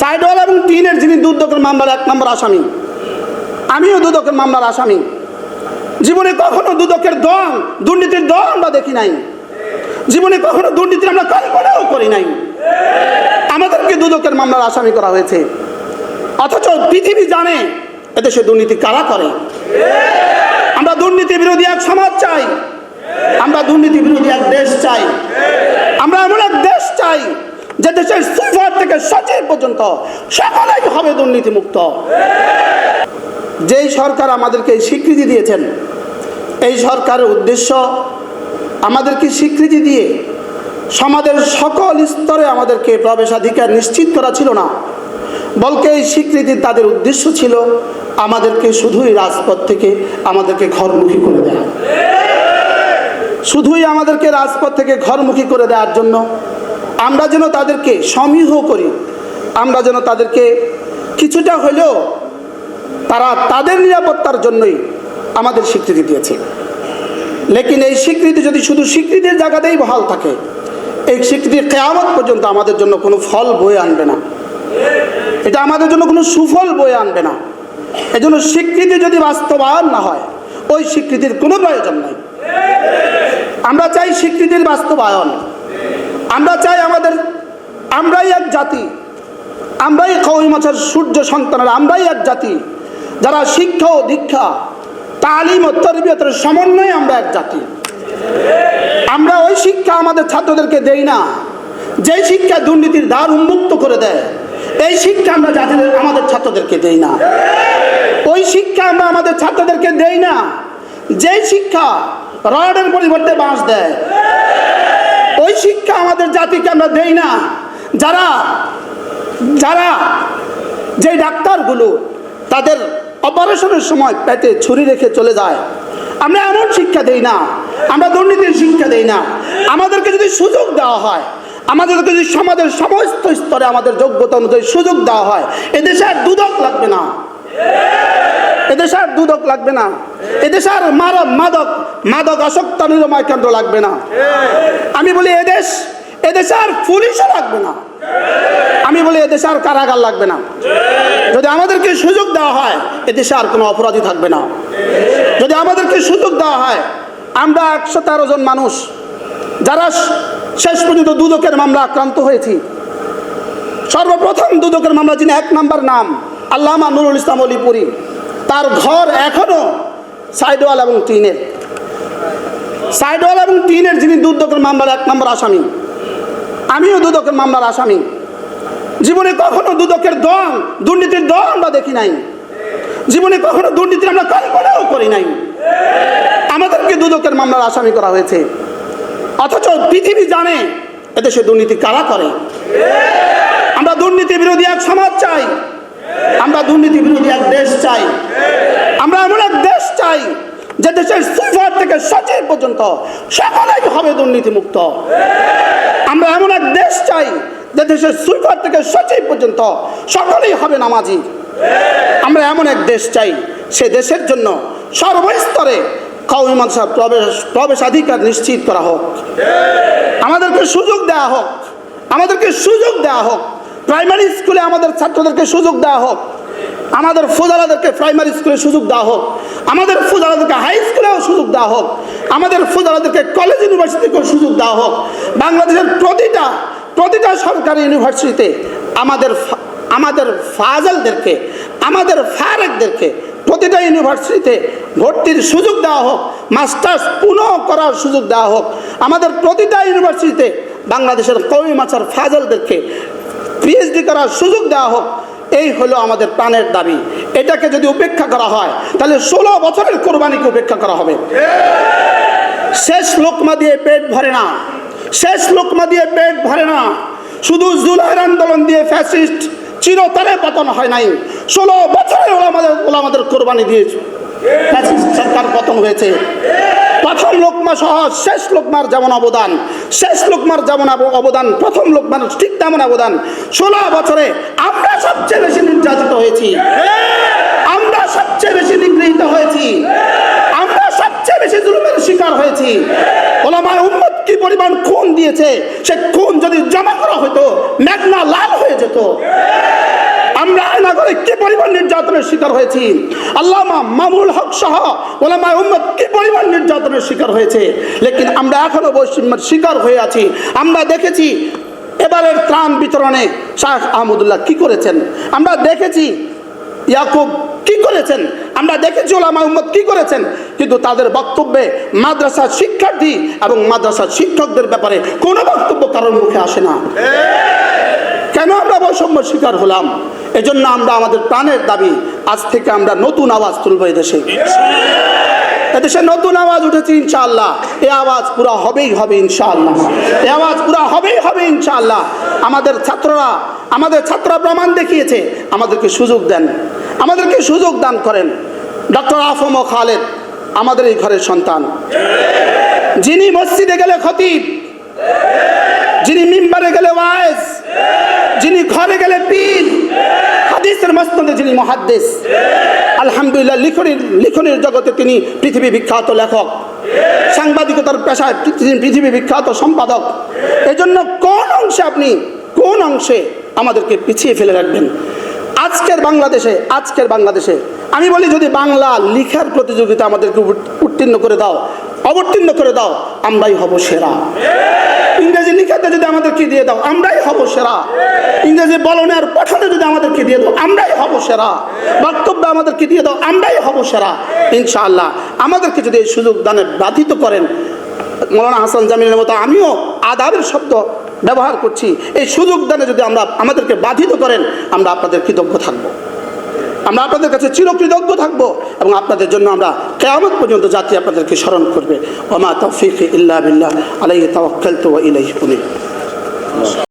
সাইডওয়াল এবং টিনের যিনি দুর্দকের মামলার এক নম্বর আসামি, আমিও দুদকের মামলার আসামি। জীবনে কখনো দুদকের দম, দুর্নীতির দম আমরা দেখি নাই। জীবনে কখনো দুর্নীতি আমরা কল্পনাও করি নাই। আমাদেরকে দুদকের মামলার আসামি করা হয়েছে। অথচ পৃথিবী জানে এদেশে দুর্নীতি কারা করে। আমরা দুর্নীতি বিরোধী এক সমাজ চাই। আমরা দুর্নীতি বিরোধী এক দেশ চাই আমরা এমন এক দেশ চাই যে দেশের সুইফার থেকে সচিব পর্যন্ত সকলেই হবে দুর্নীতি মুক্ত যেই সরকার আমাদেরকে স্বীকৃতি দিয়েছেন, এই সরকারের উদ্দেশ্য আমাদেরকে স্বীকৃতি দিয়ে সমাজের সকল স্তরে আমাদেরকে প্রবেশাধিকার নিশ্চিত করা ছিল না, বলকে এই স্বীকৃতি তাদের উদ্দেশ্য ছিল আমাদেরকে শুধুই রাজপথ থেকে আমাদেরকে ঘরমুখী করে দেয়া। শুধুই আমাদেরকে রাজপথ থেকে ঘরমুখী করে দেওয়ার জন্য আমরা যেন তাদেরকে সমীহ করি, আমরা যেন তাদেরকে কিছুটা হলেও তারা তাদের নিরাপত্তার জন্যই আমাদের স্বীকৃতি দিয়েছে। লেকিন এই স্বীকৃতি যদি শুধু স্বীকৃতির জায়গাতেই বহাল থাকে, এই স্বীকৃতি কেয়ামত পর্যন্ত আমাদের জন্য কোনো ফল বয়ে আনবে না। এটা আমাদের জন্য কোনো সুফল বয়ে আনবে না। এজন্য স্বীকৃতি যদি বাস্তবায়ন না হয়, ওই স্বীকৃতির কোনো প্রয়োজন নাই। আমরা চাই স্বীকৃতির বাস্তবায়ন। আমরা চাই আমাদের, আমরাই এক জাতি, আমরাই কৌমি মাছের সূর্য সন্তানেরা, আমরাই এক জাতি। যারা শিক্ষা ও দীক্ষা, তালিম ও তরবিয়তের সমন্বয়ে আমরা এক জাতি। আমরা ওই শিক্ষা আমাদের ছাত্রদেরকে দেই না। যে শিক্ষা দুর্নীতির দ্বার উন্মুক্ত করে দেয়, এই শিক্ষা আমরা জাতিদের আমাদের ছাত্রদেরকে দেই না। ওই শিক্ষা আমরা আমাদের ছাত্রদেরকে দেই না। যে শিক্ষা রডের পরিবর্তে বাঁশ দেয় ওই শিক্ষা আমাদের জাতিকে আমরা দেই না। যারা যারা যে ডাক্তারগুলো তাদের অপারেশনের সময় পেটে ছুরি রেখে চলে যায়, আমরা এমন শিক্ষা দেই না, আমরা দুর্নীতির শিক্ষা দেই না। আমাদেরকে যদি সুযোগ দেওয়া হয়, আমাদেরকে যদি সমাজের সমস্ত স্তরে আমাদের যোগ্যতা অনুযায়ী সুযোগ দেওয়া হয়, এদেশে আর দুদক লাগবে না। এদেশে আর দুদক লাগবে না। এদেশে আর মাদক মাদক মাদক আসক্ত নিরাময় কেন্দ্র লাগবে না। আমি বলি এদেশ, এদেশে আর পুলিশও লাগবে না। আমি বলি এদেশে আর কারাগার লাগবে না। যদি আমাদেরকে সুযোগ দেওয়া হয়, এদেশে আর কোনো অপরাধী থাকবে না। যদি আমাদেরকে সুযোগ দেওয়া হয়, আমরা একশো তেরো জন মানুষ, যারা শেষ পর্যন্ত দুদকের মামলা আক্রান্ত হয়েছি। সর্বপ্রথম দুদকের মামলা যিনি এক নাম্বার নাম, আল্লামা নুরুল ইসলাম অলিপুরি। তার ঘর এখনও সাইডওয়াল এবং টিনের। সাইডওয়াল এবং টিনের যিনি দুদকের মামলার এক নম্বর আসামি, আমিও দুদকের মামলার আসামি। জীবনে কখনো দুদকের দম, দুর্নীতির দম আমরা দেখি নাই। জীবনে কখনো দুর্নীতির আমরা কল্পনাও করি নাই। আমাদেরকে দুদকের মামলার আসামি করা হয়েছে। অথচ পৃথিবী জানে এতে সে দুর্নীতি কারা করে। আমরা দুর্নীতি বিরোধী এক সমাজ চাই। আমরা দুর্নীতি বিরোধী চাই। আমরা এমন এক দেশ চাই যে দেশের সুইফার থেকে সচিব পর্যন্ত সকলেই হবে দুর্নীতিমুক্ত। আমরা এমন এক দেশ চাই যে দেশের সুইফার থেকে সচিব পর্যন্ত সকলেই হবে নামাজি। আমরা এমন এক দেশ চাই সে দেশের জন্য সর্বস্তরে কৌমি প্রবেশ, প্রবেশাধিকার নিশ্চিত করা হোক। আমাদেরকে সুযোগ দেওয়া হোক। আমাদেরকে সুযোগ দেওয়া হোক। প্রাইমারি স্কুলে আমাদের ছাত্রদেরকে সুযোগ দেওয়া হোক। আমাদের ফুজালাদেরকে প্রাইমারি স্কুলে সুযোগ দেওয়া হোক, আমাদের ফুজালাদেরকে হাই স্কুলেও সুযোগ দেওয়া হোক, আমাদের ফুজালাদেরকে কলেজ ইউনিভার্সিটিকেও সুযোগ দেওয়া হোক, বাংলাদেশের প্রতিটা প্রতিটা সরকারি ইউনিভার্সিটিতে আমাদের আমাদের ফাজলদেরকে, আমাদের ফারেকদেরকে প্রতিটা ইউনিভার্সিটিতে ভর্তির সুযোগ দেওয়া হোক মাস্টার্স পুনঃ করার সুযোগ দেওয়া হোক, আমাদের প্রতিটা ইউনিভার্সিটিতে বাংলাদেশের কৌমি মাছার ফাজলদেরকে পিএইচডি করার সুযোগ দেওয়া হোক এই হলো আমাদের প্রাণের দাবি। এটাকে যদি উপেক্ষা করা হয়, তাহলে ষোলো বছরের কোরবানিকে উপেক্ষা করা হবে। শেষ লোকমা দিয়ে পেট ভরে না। শেষ লোকমা দিয়ে পেট ভরে না। শুধু জুলাইয়ের আন্দোলন দিয়ে ফ্যাসিস্ট চিরতরে পতন হয় নাই। ষোলো বছরে ওলামাদের ওলামাদের কোরবানি দিয়েছে ফ্যাসিস্ট সরকার পতন হয়েছে। প্রথম লোকমা সহ শেষ লোকমার যেমন অবদান শেষ লোকমার যেমন অবদান, প্রথম লোকমার ঠিক তেমন অবদান। ষোলো বছরে আমরা সবচেয়ে বেশি নির্যাতিত হয়েছি। আমরা সবচেয়ে বেশি নিগৃহীত হয়েছি। আমরা সবচেয়ে বেশি জুলুমের শিকার হয়েছি। কি পরিমাণ খুন দিয়েছে, সে খুন যদি জমা করা হতো মেঘনা লাল হয়ে যেত। নাগরিক কি পরিমাণ নির্যাতনের শিকার হয়েছি? আল্লামা মামুল হক সহ ওলামা উম্মদ কি পরিমাণ নির্যাতনের শিকার হয়েছে? লেকিন আমরা এখনও বৈষম্যের শিকার হয়ে আছি। আমরা দেখেছি এবারের ত্রাণ বিতরণে শাহ আহমদুল্লাহ কি করেছেন? আমরা দেখেছি ইয়াকুব কি করেছেন? আমরা দেখেছি ওলামা উম্মদ কি করেছেন? কিন্তু তাদের বক্তব্যে মাদ্রাসার শিক্ষার্থী এবং মাদ্রাসার শিক্ষকদের ব্যাপারে কোনো বক্তব্য কারোর মুখে আসে না। কেন আমরা বৈষম্য শিকার হলাম? এজন্য আমরা আমাদের প্রাণের দাবি, আজ থেকে আমরা নতুন আওয়াজ তুলব এদেশে। এদেশে নতুন আওয়াজ উঠেছে ইনশাআল্লাহ। এ আওয়াজ পুরা হবেই হবে ইনশাআল্লাহ। এ আওয়াজ পুরা হবেই হবে ইনশাআল্লাহ। আমাদের ছাত্ররা আমাদের ছাত্ররা প্রমাণ দেখিয়েছে, আমাদেরকে সুযোগ দেন। আমাদেরকে সুযোগ দান করেন। ডক্টর আফম খালেদ, আমাদের এই ঘরের সন্তান। যিনি মসজিদে গেলে খতিব, যিনি মিম্বারে গেলে ওয়াইজ যিনি ঘরে গেলে পীর, হাদিসের মস্তদে যিনি মহাদ্দেশ আলহামদুলিল্লাহ লিখনির লিখনির জগতে তিনি পৃথিবী বিখ্যাত লেখক, সাংবাদিকতার পেশায় পৃথিবী বিখ্যাত সম্পাদক। এজন্য কোন অংশে আপনি, কোন অংশে আমাদেরকে পিছিয়ে ফেলে রাখবেন? আজকের বাংলাদেশে আজকের বাংলাদেশে। আমি বলি, যদি বাংলা লিখার প্রতিযোগিতা আমাদেরকে উত্তীর্ণ করে দাও, অবতীর্ণ করে দাও, আমরাই হব সেরা। ইংরেজি লিখাতে যদি আমাদেরকে দিয়ে দাও, আমরাই হব সেরা। ইংরেজি বলনে আর পঠনে যদি আমাদেরকে দিয়ে দাও, আমরাই হব সেরা। বক্তব্য আমাদেরকে দিয়ে দাও, আমরাই হব সেরা। ইনশাআল্লাহ। আমাদেরকে যদি এই সুযোগ দানে বাধিত করেন, মৌলানা হাসান জামিনের মতো আমিও আদাবের শব্দ ব্যবহার করছি, এই সুযোগ দানে যদি আমরা আমাদেরকে বাধিত করেন, আমরা আপনাদের কৃতজ্ঞ থাকব। আমরা আপনাদের কাছে চিরকৃতজ্ঞ থাকব এবং আপনাদের জন্য আমরা কেয়ামত পর্যন্ত জাতি আপনাদেরকে স্মরণ করবে। ওমা তৌফিক ইল্লা বিল্লাহ, আলাইহি তাওয়াক্কালতু ওয়া ইলাইহি